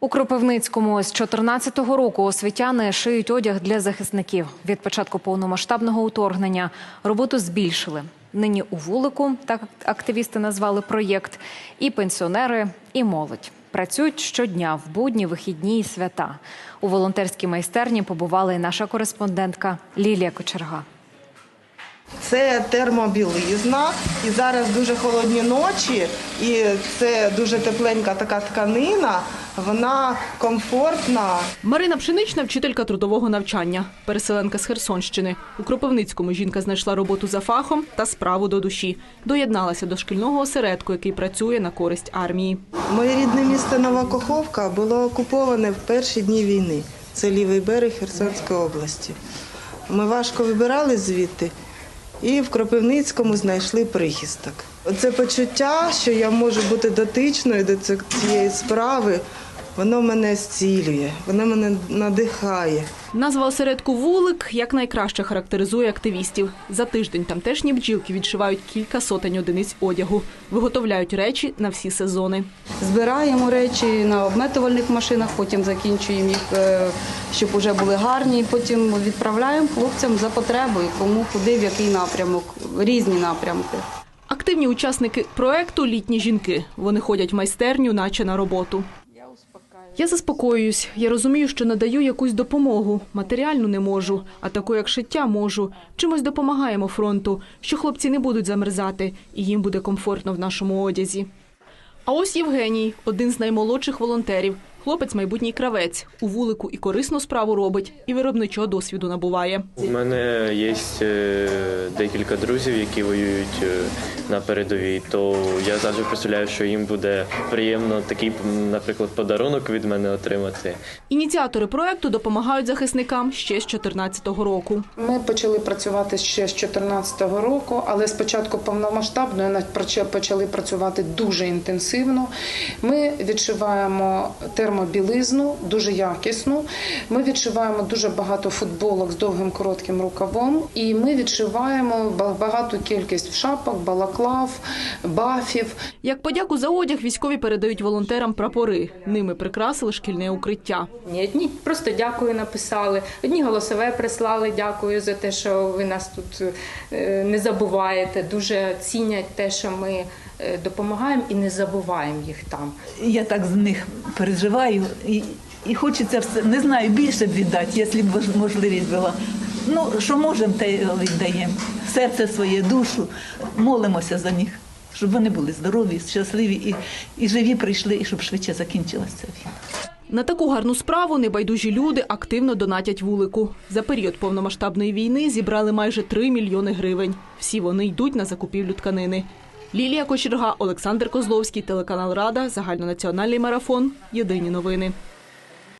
У Кропивницькому з 14-го року освітяни шиють одяг для захисників. Від початку повномасштабного уторгнення роботу збільшили. Нині у вулику, так активісти назвали проєкт, і пенсіонери, і молодь. Працюють щодня в будні, вихідні і свята. У волонтерській майстерні побувала і наша кореспондентка Лілія Кочерга. Це термобілизна, і зараз дуже холодні ночі, і це дуже тепленька така тканина. Вона комфортна. Марина Пшенична – вчителька трудового навчання, переселенка з Херсонщини. У Кропивницькому жінка знайшла роботу за фахом та справу до душі. Доєдналася до шкільного осередку, який працює на користь армії. Моє рідне місто Нова Каховка було окуповане в перші дні війни. Це лівий берег Херсонської області. Ми важко вибирали звідти і в Кропивницькому знайшли прихисток. Це почуття, що я можу бути дотичною до ці- цієї справи, воно мене зцілює, воно мене надихає. Назва осередку «Вулик» якнайкраще характеризує активістів. За тиждень тамтешні бджілки відшивають кілька сотень одиниць одягу. Виготовляють речі на всі сезони. Збираємо речі на обметувальних машинах, потім закінчуємо їх, е, щоб вже були гарні. Потім відправляємо хлопцям за потребою, кому куди, в який напрямок, різні напрямки. Активні учасники проекту – літні жінки. Вони ходять в майстерню, наче на роботу. Я заспокоююсь. Я розумію, що надаю якусь допомогу. Матеріальну не можу, а таку, як шиття, можу. Чимось допомагаємо фронту, що хлопці не будуть замерзати, і їм буде комфортно в нашому одязі. А ось Євгеній, один з наймолодших волонтерів. Хлопець майбутній кравець. У вулику і корисну справу робить, і виробничого досвіду набуває. У мене є е, декілька друзів, які воюють е, на передовій, то я завжди представляю, що їм буде приємно такий, наприклад, подарунок від мене отримати. Ініціатори проекту допомагають захисникам ще з 2014 року. Ми почали працювати ще з 2014 року, але спочатку повномасштабно на- почали працювати дуже інтенсивно. Ми відшиваємо термобілизну, дуже якісну. Ми відшиваємо дуже багато футболок з довгим коротким рукавом, і ми відшиваємо ба- багату кількість шапок, балаклав, бафів. Як подяку за одяг військові передають волонтерам прапори. Ними прикрасили шкільне укриття. Ні, одні просто дякую написали, одні голосове прислали, дякую за те, що ви нас тут е, не забуваєте. Дуже цінять те, що ми допомагаємо і не забуваємо їх там. Я так з них переживаю і, і хочеться все, не знаю, більше б віддати, якщо б можливість була. Ну, що можемо, те віддаємо. Серце своє, душу, молимося за них, щоб вони були здорові, щасливі і, і живі прийшли, і щоб швидше закінчилася війна. На таку гарну справу небайдужі люди активно донатять вулику. За період повномасштабної війни зібрали майже 3 мільйони гривень. Всі вони йдуть на закупівлю тканини. Лілія Кочерга, Олександр Козловський, телеканал Рада, загальнонаціональний марафон. Єдині новини.